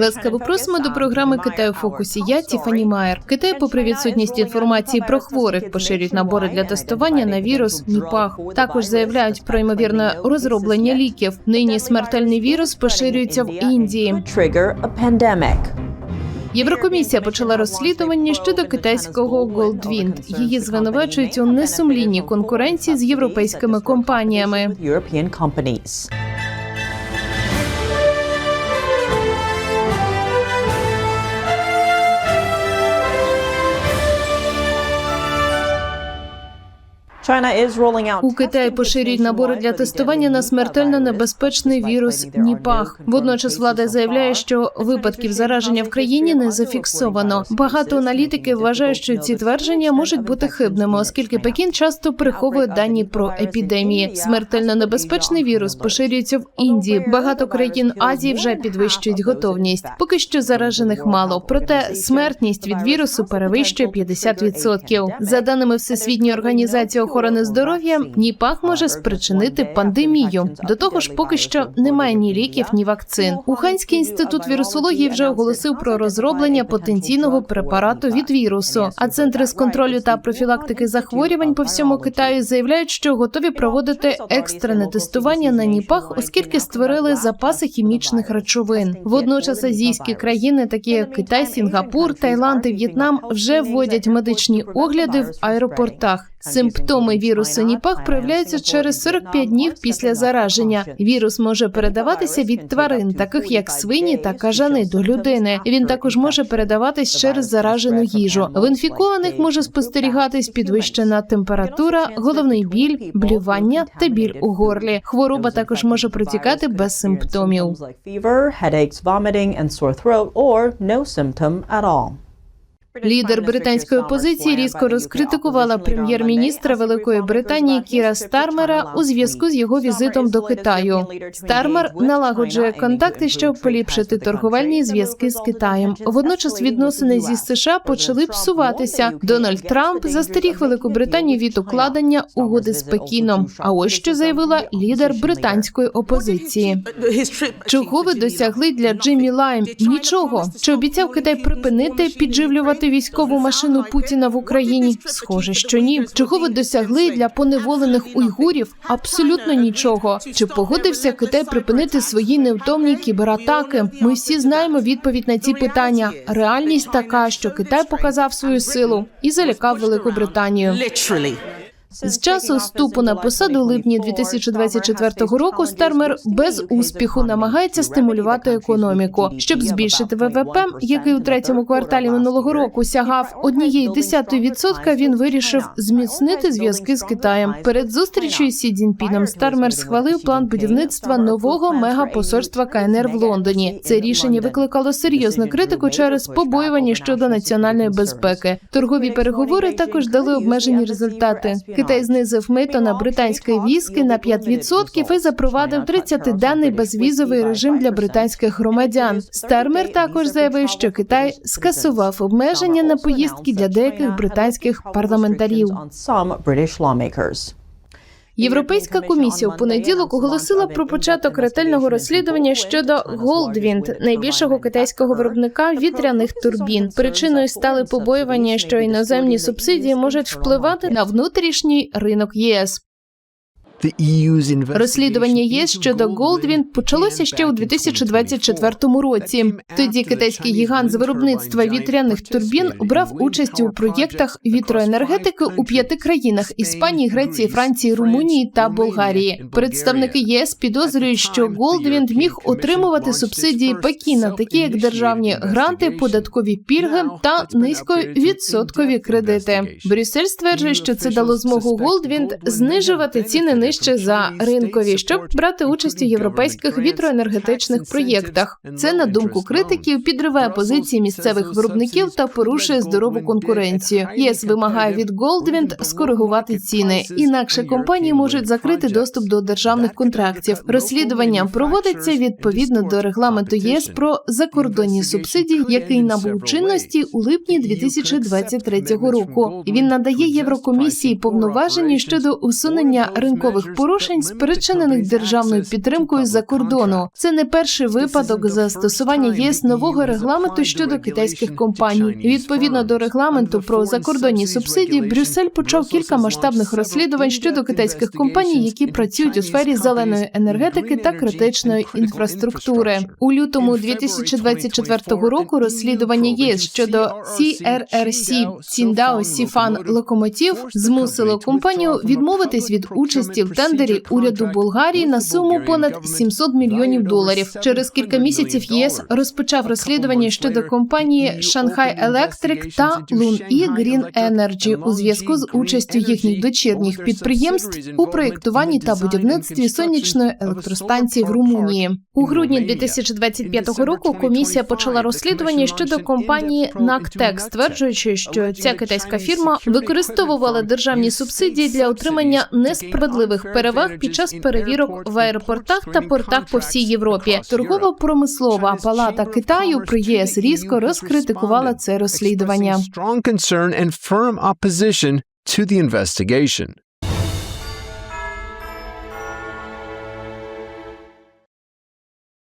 Ласкаво просимо до програми Китай у фокусі. Я Тіфані Майер. Китай, попри відсутність інформації про хворих, поширюють набори для тестування на вірус Ніпах. Також заявляють про ймовірне розроблення ліків. Нині смертельний вірус поширюється в Індії. Єврокомісія почала розслідування щодо китайського Goldwind. Її звинувачують у несумлінній конкуренції з європейськими компаніями. У Китаї поширюють набори для тестування на смертельно небезпечний вірус Ніпах. Водночас влада заявляє, що випадків зараження в країні не зафіксовано. Багато аналітиків вважають, що ці твердження можуть бути хибними, оскільки Пекін часто приховує дані про епідемії. Смертельно небезпечний вірус поширюється в Індії. Багато країн Азії вже підвищують готовність. Поки що заражених мало, проте смертність від вірусу перевищує 50%. За даними Всесвітньої організації охорони здоров'я, Ніпах може спричинити пандемію. До того ж, поки що немає ні ліків, ні вакцин. Уханський інститут вірусології вже оголосив про розроблення потенційного препарату від вірусу. А центри з контролю та профілактики захворювань по всьому Китаю заявляють, що готові проводити екстрене тестування на Ніпах, оскільки створили запаси хімічних речовин. Водночас азійські країни, такі як Китай, Сінгапур, Таїланд і В'єтнам, вже вводять медичні огляди в аеропортах. Симптоми вірусу Ніпах проявляються через 45 днів після зараження. Вірус може передаватися від тварин, таких як свині та кажани, до людини. Він також може передаватись через заражену їжу. В інфікованих може спостерігатись підвищена температура, головний біль, блювання та біль у горлі. Хвороба також може протікати без симптомів. Лідер британської опозиції різко розкритикувала прем'єр-міністра Великої Британії Кіра Стармера у зв'язку з його візитом до Китаю. Стармер налагоджує контакти, щоб поліпшити торговельні зв'язки з Китаєм. Водночас відносини зі США почали псуватися. Дональд Трамп застеріг Велику Британію від укладення угоди з Пекіном. А ось що заявила лідер британської опозиції. Чого ви досягли для Джиммі Лайм? Нічого. Чи обіцяв Китай припинити підживлювати військову машину Путіна в Україні? Схоже, що ні. Чого ви досягли для поневолених уйгурів? Абсолютно нічого. Чи погодився Китай припинити свої невтомні кібератаки? Ми всі знаємо відповідь на ці питання. Реальність така, що Китай показав свою силу і залякав Велику Британію. З часу вступу на посаду липні 2024 року Стармер без успіху намагається стимулювати економіку, щоб збільшити ВВП, який у третьому кварталі минулого року сягав однієї десятої відсотка. Він вирішив зміцнити зв'язки з Китаєм. Перед зустрічю з Сі Цзіньпіном Стармер схвалив план будівництва нового мегапосольства КНР в Лондоні. Це рішення викликало серйозну критику через побоювання щодо національної безпеки. Торгові переговори також дали обмежені результати. Китай знизив мито на британські візки на 5% і запровадив 30-денний безвізовий режим для британських громадян. Стармер також заявив, що Китай скасував обмеження на поїздки для деяких британських парламентарів. Європейська комісія у понеділок оголосила про початок ретельного розслідування щодо Голдвінд, найбільшого китайського виробника вітряних турбін. Причиною стали побоювання, що іноземні субсидії можуть впливати на внутрішній ринок ЄС. Розслідування ЄС щодо Goldwind почалося ще у 2024 році. Тоді китайський гігант з виробництва вітряних турбін брав участь у проєктах вітроенергетики у п'яти країнах: Іспанії, Греції, Франції, Румунії та Болгарії. Представники ЄС підозрюють, що Goldwind міг отримувати субсидії Пекіна, такі як державні гранти, податкові пільги та низьковідсоткові кредити. Брюссель стверджує, що це дало змогу Goldwind знижувати ціни нижче за ринкові, щоб брати участь у європейських вітроенергетичних проєктах. Це на думку критиків підриває позиції місцевих виробників та порушує здорову конкуренцію. ЄС вимагає від Goldwind скоригувати ціни, інакше компанії можуть закрити доступ до державних контрактів. Розслідування проводиться відповідно до регламенту ЄС про закордонні субсидії, який набув чинності у липні 2023 року. Він надає Єврокомісії повноваження щодо усунення ринкових судових порушень, спричинених державною підтримкою за кордону. Це не перший випадок застосування ЄС нового регламенту щодо китайських компаній. Відповідно до регламенту про закордонні субсидії, Брюссель почав кілька масштабних розслідувань щодо китайських компаній, які працюють у сфері зеленої енергетики та критичної інфраструктури. У лютому 2024 року розслідування ЄС щодо CRRC Ціндао Сіфан Локомотів змусило компанію відмовитись від участі в тендері уряду Болгарії на суму понад 700 мільйонів доларів. Через кілька місяців ЄС розпочав розслідування щодо компанії Shanghai Electric та Lun-E Green Energy у зв'язку з участю їхніх дочірніх підприємств у проєктуванні та будівництві сонячної електростанції в Румунії. У грудні 2025 року комісія почала розслідування щодо компанії Nactec, стверджуючи, що ця китайська фірма використовувала державні субсидії для отримання несправедливих переваг під час перевірок в аеропортах та портах по всій Європі. Торгово-промислова палата Китаю при ЄС різко розкритикувала це розслідування. To the investigation.